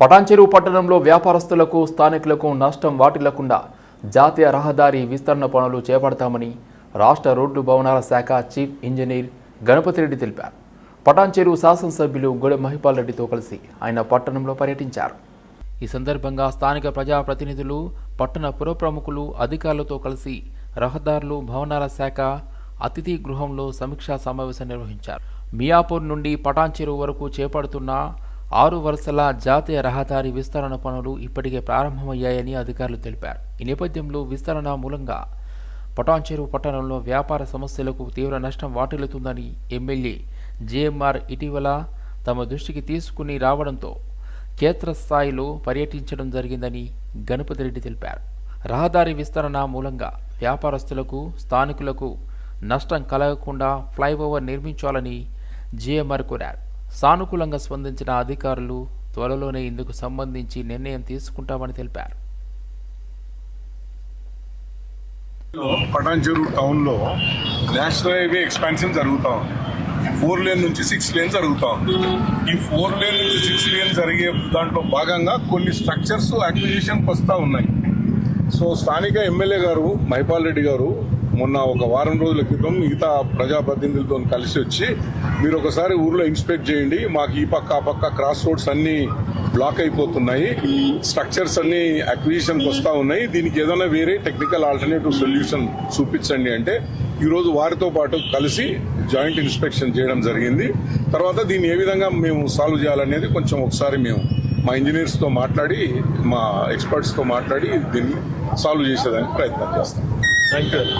పటాన్చెరువు పట్టణంలో వ్యాపారస్తులకు స్థానికులకు నష్టం వాటిల్లకుండా జాతీయ రహదారి విస్తరణ పనులు చేపడతామని రాష్ట్ర రోడ్డు భవనాల శాఖ చీఫ్ ఇంజనీర్ గణపతిరెడ్డి తెలిపారు. పటాన్చెరువు శాసనసభ్యులు గొడె మహిపాల్ రెడ్డితో కలిసి ఆయన పట్టణంలో పర్యటించారు. ఈ సందర్భంగా స్థానిక ప్రజాప్రతినిధులు పట్టణ పురప్రముఖులు అధికారులతో కలిసి రహదారులు భవనాల శాఖ అతిథి గృహంలో సమీక్షా సమావేశం నిర్వహించారు. మియాపూర్ నుండి పటాన్చెరువు వరకు చేపడుతున్న ఆరు వరుసల జాతీయ రహదారి విస్తరణ పనులు ఇప్పటికే ప్రారంభమయ్యాయని అధికారులు తెలిపారు. ఈ నేపథ్యంలో విస్తరణ మూలంగా పటాన్చెరు పట్టణంలో వ్యాపార సమస్యలకు తీవ్ర నష్టం వాటిల్లుతుందని ఎమ్మెల్యే జేఎంఆర్ ఇటీవల తమ దృష్టికి తీసుకుని రావడంతో క్షేత్రస్థాయిలో పర్యటించడం జరిగిందని గణపతిరెడ్డి తెలిపారు. రహదారి విస్తరణ మూలంగా వ్యాపారస్తులకు స్థానికులకు నష్టం కలగకుండా ఫ్లైఓవర్ నిర్మించాలని జేఎంఆర్ కోరారు. సానుకూలంగా స్పందించిన అధికారులు త్వరలోనే ఇందుకు సంబంధించి నిర్ణయం తీసుకుంటామని తెలిపారు. పటాన్చెరు టౌన్లో నేషనల్ హైవే ఎక్స్పాన్షన్ జరుగుతూ ఉంది. ఫోర్ లేన్ నుంచి సిక్స్ లేన్ జరుగుతూ ఉంది. ఈ ఫోర్ లేన్ నుంచి సిక్స్ లేన్ జరిగే దాంట్లో భాగంగా కొన్ని స్ట్రక్చర్స్ అక్విజిషన్కి వస్తూ ఉన్నాయి. సో స్థానిక ఎమ్మెల్యే గారు మహిపాల్ రెడ్డి గారు మొన్న ఒక వారం రోజుల క్రితం మిగతా ప్రజాప్రతినిధులతో కలిసి వచ్చి మీరు ఒకసారి ఊర్లో ఇన్స్పెక్ట్ చేయండి మాకు ఈ పక్క ఆ పక్క క్రాస్ రోడ్స్ అన్ని బ్లాక్ అయిపోతున్నాయి స్ట్రక్చర్స్ అన్ని అక్విజిషన్కి వస్తూ ఉన్నాయి దీనికి ఏదైనా వేరే టెక్నికల్ ఆల్టర్నేటివ్ సొల్యూషన్ చూపించండి అంటే ఈరోజు వారితో పాటు కలిసి జాయింట్ ఇన్స్పెక్షన్ చేయడం జరిగింది. తర్వాత దీన్ని ఏ విధంగా మేము సాల్వ్ చేయాలనేది కొంచెం ఒకసారి మేము మా ఇంజనీర్స్తో మాట్లాడి మా ఎక్స్పర్ట్స్తో మాట్లాడి దీన్ని సాల్వ్ చేసేదానికి ప్రయత్నం చేస్తాం. Thank you